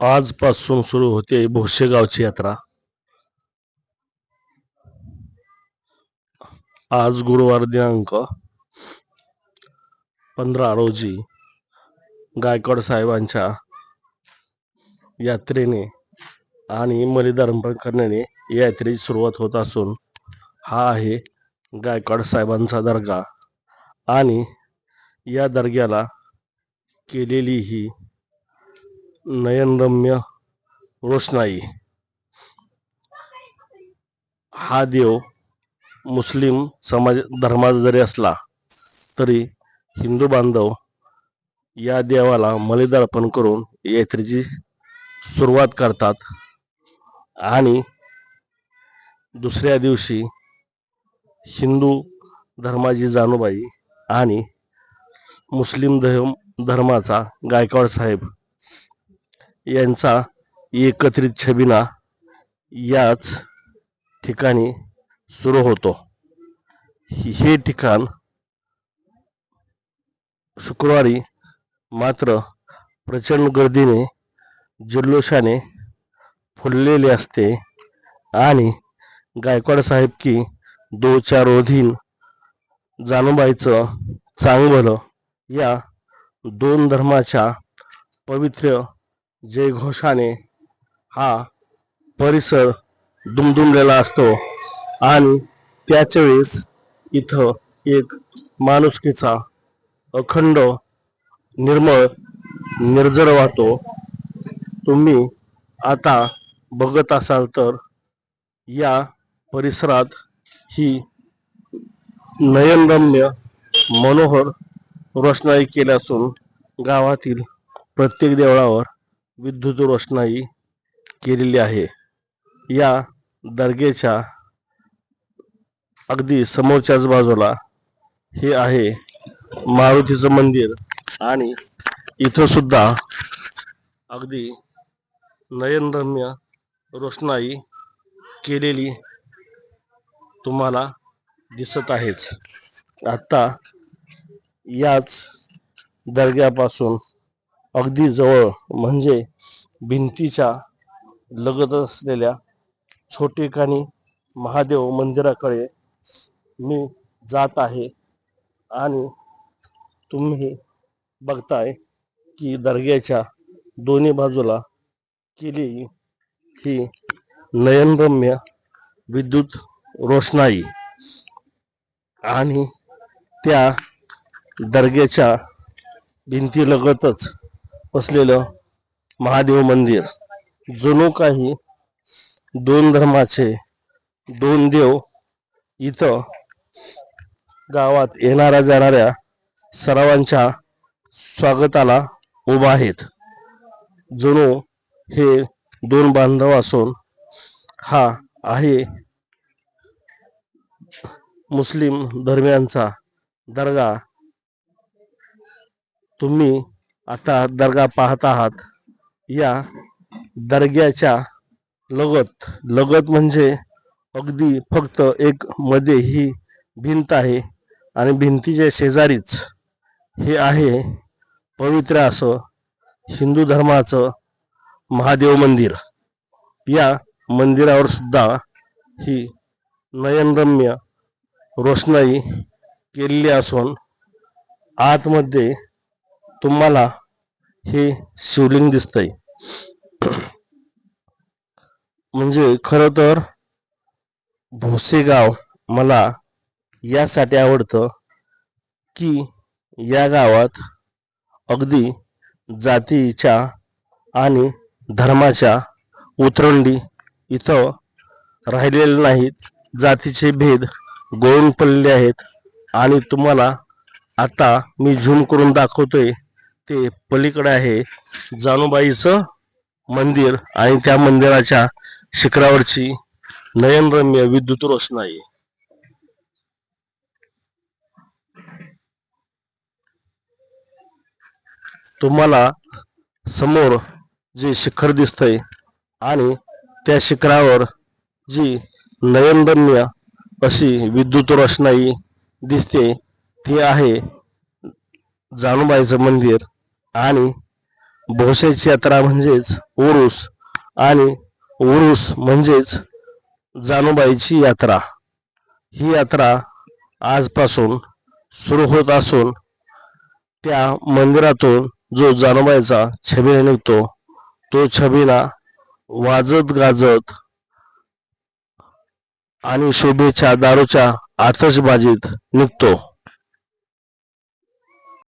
आजपासून सुरू होते भोसेगावची यात्रा. आज गुरुवार दिनांक पंधरा रोजी गायकवाड साहेबांच्या यात्रेने आणि बलिदान करण्याने यात्रेची सुरुवात होत असून हा आहे गायकवाड साहेबांचा दर्गा. आणि या दर्ग्याला केलेली ही नयनरम्य रोषणाई हा देव मुस्लिम समाज धर्माचा जरी असला तरी हिंदू बांधव या देवाला मलिदार्पण करून यात्रेची सुरुवात करतात. आणि दुसऱ्या दिवशी हिंदू धर्माची जानूबाई आणि मुस्लिम धर्म धर्माचा गायकवाड साहेब यांचा एकत्रित छबिना याच ठिकाणी सुरू होतो. हे ठिकाण शुक्रवारी मात्र प्रचंड गर्दीने जल्लोषाने फुललेले असते आणि गायकवाड साहेब की दो चार ओधीन जानुबाईचं चांगलं या दोन धर्माच्या पवित्र जयघोषाने हा परिसर दुमदुमलेला असतो. आणि त्याच वेळेस इथं एक माणुसकीचा अखंड निर्मळ निर्जर वाहतो. तुम्ही आता बघत असाल तर या परिसरात ही नयनरम्य मनोहर रोषणाई केली असून गावातील प्रत्येक देवळावर विद्युत रोषणाई केलेली आहे. या दर्गेच्या अगदी समोरच्याच बाजूला हे आहे मारुतीचं मंदिर आणि इथं सुद्धा अगदी नयनरम्य रोषणाई केलेली तुम्हाला दिसत आहेच. आता याच दर्ग्यापासून अगदी जवळ म्हणजे भिंतीच्या लगत असलेल्या छोटेखानी महादेव मंदिराकडे मी जात आहे. आणि तुम्ही बघताय की दर्ग्याच्या दोन्ही बाजूला केली ही नयनरम्य विद्युत रोषणाई. आणि त्या दर्ग्याच्या भिंतीलगतच असलेलं महादेव मंदिर. जणू काही दोन धर्माचे दोन देव इथं गावात येणाऱ्या जाणाऱ्या सर्वांच्या स्वागताला उभा आहेत. जणू हे दोन बांधव असून हा आहे मुस्लिम धर्मियांचा दर्गा. तुम्ही आता दर्गा पाहत आहात. या दर्ग्याच्या लगत. लगत म्हणजे अगदी फक्त एक मध्ये ही भिंत आहे आणि भिंतीच्या शेजारीच हे आहे पवित्र असं हिंदू धर्माचं महादेव मंदिर. या मंदिरावर सुद्धा ही नयनरम्य रोषणाई केलेली असून आतमध्ये तुम्हाला हे शिवलिंग दिसतंय. म्हणजे खरं तर भोसेगाव मला यासाठी आवडतं की या गावात अगदी जातीच्या आणि धर्माच्या उतरंडी इथं राहिलेले नाहीत. जातीचे भेद गळून पडलेले आहेत. आणि तुम्हाला आता मी झूम करून दाखवतोय ते पलीकडे आहे जानुबाईचं मंदिर आणि त्या मंदिराच्या शिखरावरची नयनरम्य विद्युत रोषणाई. तुम्हाला समोर जे शिखर दिसतंय आणि त्या शिखरावर जी नयनरम्य अशी विद्युत रोषणाई दिसते ती आहे जानुबाईचं मंदिर. आणि भोसेची यात्रा म्हणजेच उरुस आणि उरुस म्हणजेच जानूबाईची यात्रा. ही यात्रा आजपासून सुरू होत असून त्या मंदिरातून जो जानूबाईचा छबिना निघतो तो छबिना वाजत गाजत आणि शोभेच्या दारूच्या आतषबाजीत निघतो.